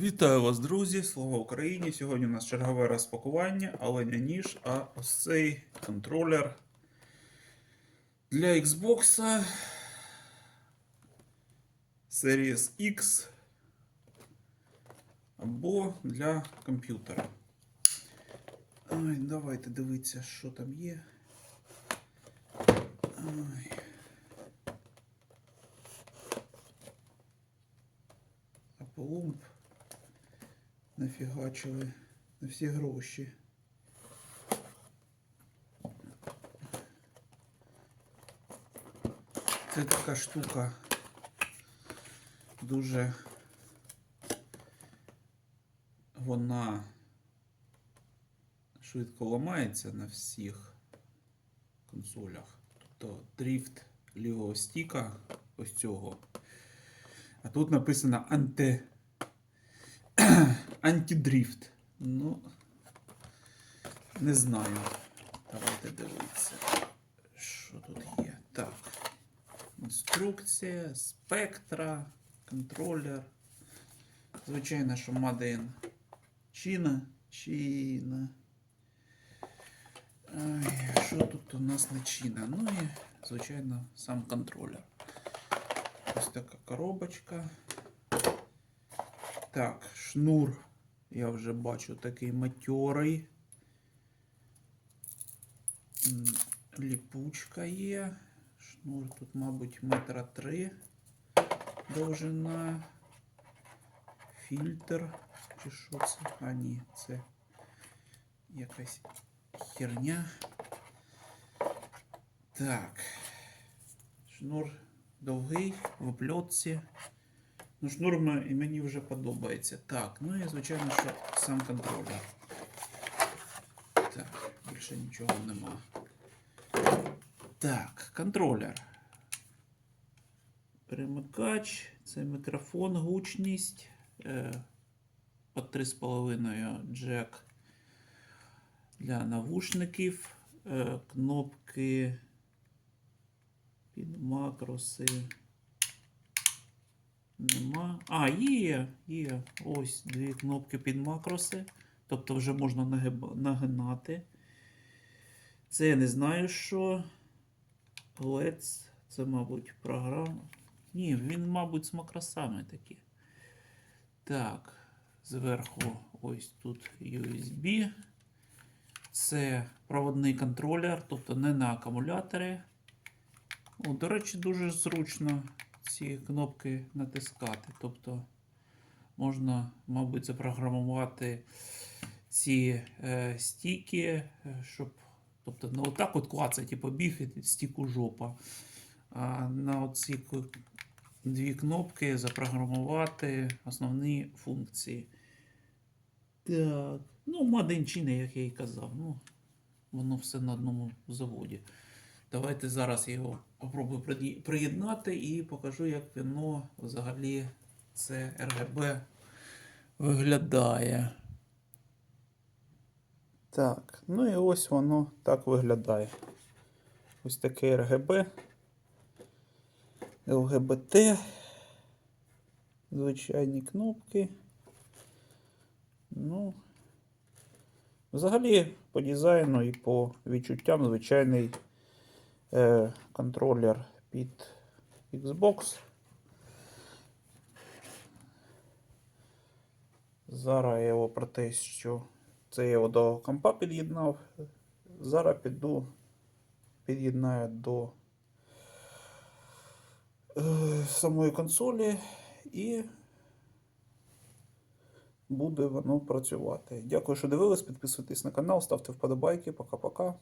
Вітаю вас, друзі! Слава Україні! Сьогодні у нас чергове розпакування, але не ніж, а ось цей контролер для Xbox Series X або для комп'ютера. Давайте дивитися, що там є. Ой. Нафігачили на всі гроші. Це така штука дуже вона швидко ламається на всіх консолях. Тобто дріфт лівого стіка ось цього. А тут написано анти антидріфт. Ну, не знаю. Давайте дивитися, що тут є. Так. Інструкція, спектра, контролер. Звичайно, що Made Чина. Чина. Ай, що тут у нас не Чина? Ну і, звичайно, сам контролер. Ось така коробочка. Так, шнур. Я вже бачу такий матьорий. Ліпучка є. Шнур тут, мабуть, метра три довжина. Фільтр. Чи що це? А, ні, це якась херня. Так. Шнур довгий, в опльотці. Ну, шнур м- і мені вже подобається. Так, ну і звичайно, що сам контролер. Так, більше нічого нема. Так, контролер. Перемикач, це мікрофон, гучність. Е, Под 3,5 джек для навушників. Е, кнопки під макроси. Нема. А, є, є. Ось дві кнопки під макроси. Тобто вже можна нагинати. Це я не знаю, що. Let's. Це, мабуть, програма. Ні, він, мабуть, з макросами такі. Так, зверху ось тут USB. Це проводний контролер, тобто не на акумуляторі. О, до речі, дуже зручно ці кнопки натискати. Тобто можна, мабуть, запрограмувати ці е, стіки, е, щоб тобто, не отак от клацать і побіг і стіку жопа. А на оці дві кнопки запрограмувати основні функції. Так. Ну, Маденчини, як я і казав. Ну, воно все на одному заводі. Давайте зараз його попробую приєднати і покажу, як воно взагалі це RGB виглядає. Так, ну і ось воно так виглядає. Ось таке RGB. ЛГБТ. Звичайні кнопки. Ну, взагалі, по дизайну і по відчуттям звичайний е, контролер під Xbox. Зараз я його про те, що це я його до компа під'єднав. Зараз піду під'єднаю до е, самої консолі і буде воно працювати. Дякую, що дивились. Підписуйтесь на канал, ставте вподобайки. Пока-пока.